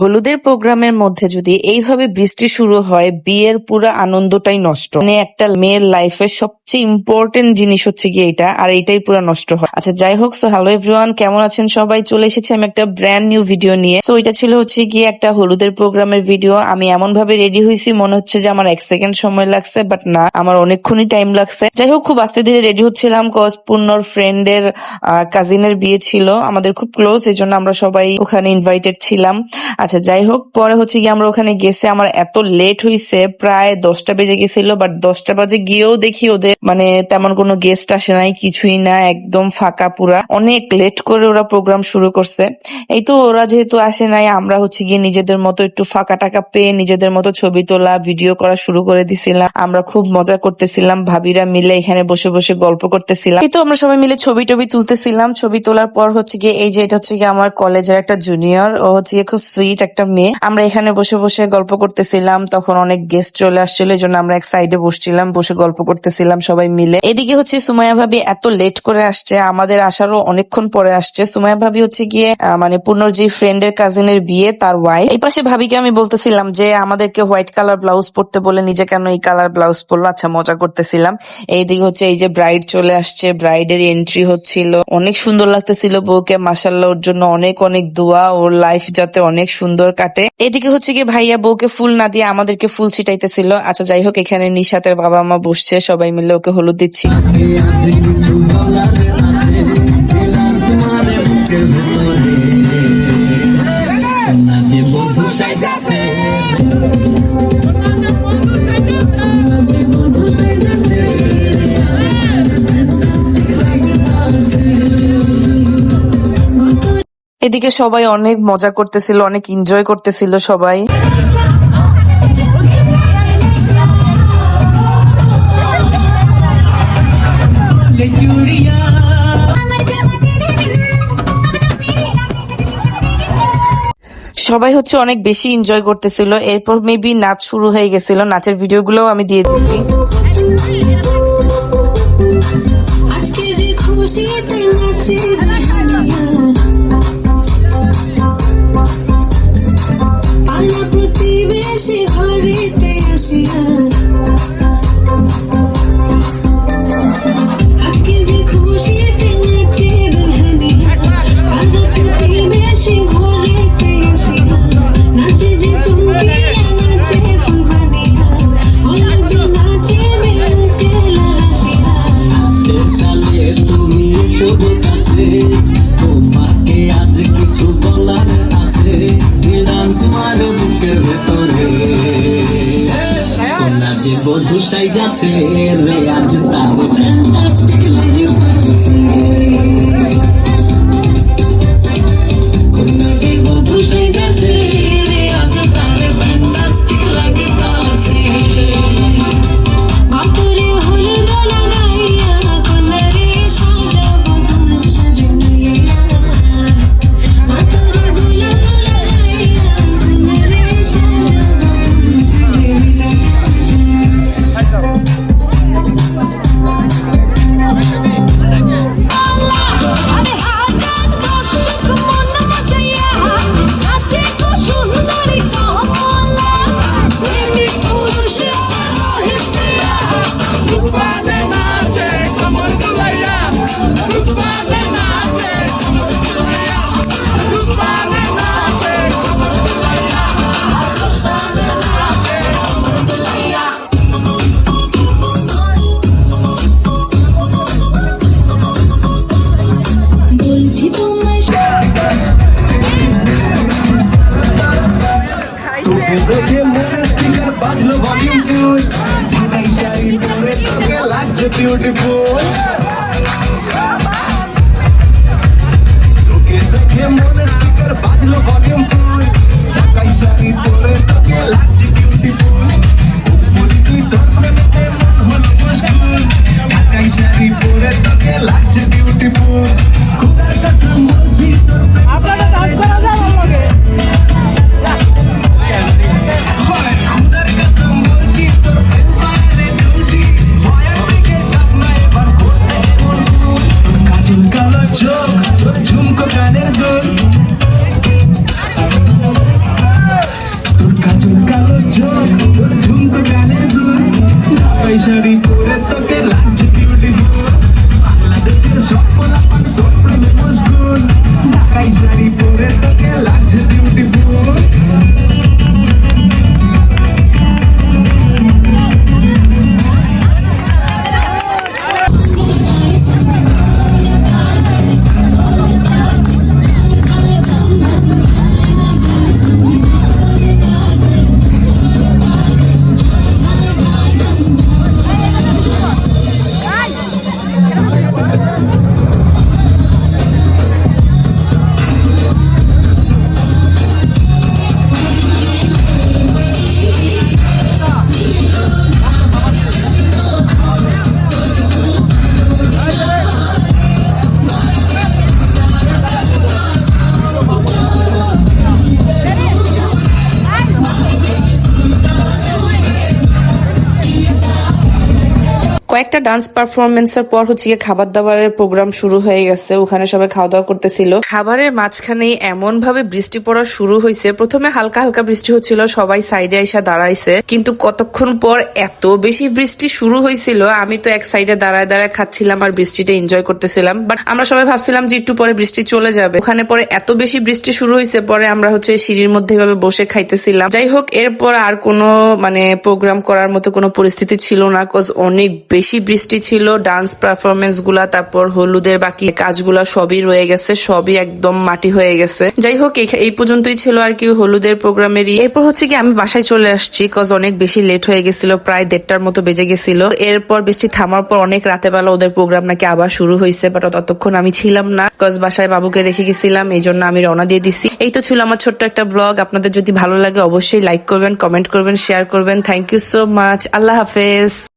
হলুদের প্রোগ্রামের মধ্যে যদি এইভাবে বৃষ্টি শুরু হয়, বিয়ের পুরো আনন্দটাই নষ্ট। মানে একটা মেয়ের লাইফের সবচেয়ে ইম্পর্টেন্ট জিনিস হচ্ছে কি এটা, আর এইটাই পুরো নষ্ট হয়। আচ্ছা যাই হোক সো হ্যালো এভরিওয়ান কেমন আছেন সবাই? চলে এসেছি আমি একটা ব্র্যান্ড নিউ ভিডিও নিয়ে। সো এটা ছিল হচ্ছে গিয়ে একটা হলুদের প্রোগ্রামের ভিডিও আমি এমন ভাবে রেডি হয়েছি, মনে হচ্ছে যে আমার এক সেকেন্ড সময় লাগছে বাট না, আমার অনেকক্ষণই টাইম লাগছে। যাই হোক, খুব আস্তে ধীরে রেডি হচ্ছিলাম কজ পূর্ণর ফ্রেন্ডের কাজিনের বিয়ে ছিল, আমাদের খুব ক্লোজ এই জন্য আমরা সবাই ওখানে ইনভাইটেড ছিলাম। আচ্ছা যাই হোক, পরে হচ্ছে গিয়ে আমরা ওখানে গেছে। আমার এত লেট হইছে, প্রায় দশটা বেজে গেছিল বাট দশটা বাজে গিয়েও দেখি ওদের মানে তেমন কোনো গেস্ট আসে নাই, কিছুই না, একদম ফাঁকা পুরা। অনেক লেট করে ওরা প্রোগ্রাম শুরু করছে। এই তো ওরা যেহেতু আসে নাই, আমরা হচ্ছে গিয়ে নিজেদের মতো একটু ফাঁকা টাকা পেয়ে নিজেদের মতো ছবি তোলা ভিডিও করা শুরু করে দিছিলাম। আমরা খুব মজা করতেছিলাম, ভাবিরা মিলে এখানে বসে বসে গল্প করতেছিলাম। এই তো আমরা সবাই মিলে ছবি টবি তুলতেছিলাম। ছবি তোলার পর হচ্ছে গিয়ে, এই যে এটা হচ্ছে গিয়ে আমার কলেজের একটা জুনিয়র ও হচ্ছে গিয়ে খুব সুইট একটা মেয়ে। আমরা এখানে বসে বসে গল্প করতেছিলাম, তখন অনেক গেস্ট চলে আসছিল এই জন্য আমরা এক সাইডে বসছিলাম, বসে গল্প করতেছিলাম সবাই মিলে। এদিকে হচ্ছে সুমাইয়া ভাবি এত লেট করে আসছে, আমাদের আসারও অনেকক্ষণ পরে আসছে। সুমাইয়া ভাবি হচ্ছে গিয়ে মানে পূর্ণর যে ফ্রেন্ডের কাজিনের বিয়ে, তার ওয়াইফ এই পাশে ভাবিকে আমি বলতেছিলাম যে, আমাদেরকে হোয়াইট কালার ব্লাউজ পরতে বলে, নিজে কেন এই কালার ব্লাউজ পরলো? আচ্ছা মজা করতেছিলাম। এইদিকে হচ্ছে এই যে ব্রাইড চলে আসছে ব্রাইডের এন্ট্রি হচ্ছিল। অনেক সুন্দর লাগতেছিল বউকে মাসাল্লাহ ওর জন্য অনেক অনেক দোয়া, ওর লাইফ যাতে অনেক সুন্দর কাটে। এদিকে হচ্ছে কি ভাইয়া বউকে ফুল না দিয়ে আমাদেরকে ফুল ছিটাইতেছিল। আচ্ছা যাই হোক, এখানে নিশাতের বাবা মা বসছে, সবাই মিলে ওকে হলুদ দিচ্ছি। এদিকে সবাই অনেক মজা করতেছিল, অনেক এনজয় করতেছিল সবাই। সবাই হচ্ছে অনেক বেশি এনজয় করতেছিল। এরপর মেবি নাচ শুরু হয়ে গেছিল। নাচের ভিডিওগুলোও আমি দিয়ে দিছি। আজকে যে খুশিতে যে বধু সাই যাচ্ছে রে আজ তার লাগছে চোখ তোর ঝুমকো কানের দুল। তোর কাজল কালো চোখ তোর ঝুমকো কানের দুল। শাড়ি। কয়েকটা ডান্স পারফরমেন্সের পর হচ্ছে গিয়ে খাবার দাবারের প্রোগ্রাম শুরু হয়ে গেছে, ওখানে সবাই খাওয়া দাওয়া করতেছিল। খাবারের মাঝখানে এমন ভাবে বৃষ্টি পড়া শুরু হয়েছে প্রথমে হালকা হালকা বৃষ্টি হচ্ছিল, সবাই সাইডে এসে দাঁড়াইছে। কিন্তু কতক্ষণ পর এত বেশি বৃষ্টি শুরু হয়েছিল আমি তো এক সাইডে দাঁড়ায় দাঁড়ায় খাচ্ছিলাম আর বৃষ্টিটা এনজয় করতেছিলাম। বাট আমরা সবাই ভাবছিলাম যে একটু পরে বৃষ্টি চলে যাবে। ওখানে পরে এত বেশি বৃষ্টি শুরু হয়েছে পরে আমরা হচ্ছে সিঁড়ির মধ্যে এভাবে বসে খাইতেছিলাম। যাই হোক, এরপর আর কোনো মানে প্রোগ্রাম করার মতো কোনো পরিস্থিতি ছিল না কজ অনেক বেশি বৃষ্টি ছিল ডান্স পারফরমেন্সগুলা, তারপর হলুদের বাকি কাজগুলা সবই রয়ে গেছে, সবই একদম মাটি হয়ে গেছে। যাই হোক, এই- পর্যন্তই ছিল আর কি হলুদের প্রোগ্রামেরই। এরপর হচ্ছে কি, আমি বাসায় চলে আসছি কজ অনেক বেশি লেট হয়ে গেছিল, প্রায় দেড়টার মতো বেজে গেছিল। এরপর বৃষ্টি থামার পর অনেক রাতে বেলা ওদের প্রোগ্রাম নাকি আবার শুরু হয়েছে বাট ততক্ষণ আমি ছিলাম না কজ বাসায় বাবুকে রেখে গেছিলাম, এই জন্য আমি রওনা দিয়ে দিছি। এই তো ছিল আমার ছোট্ট একটা ব্লগ আপনাদের যদি ভালো লাগে অবশ্যই লাইক করবেন কমেন্ট করবেন শেয়ার করবেন। থ্যাংক ইউ সো মাচ আল্লাহ হাফেজ।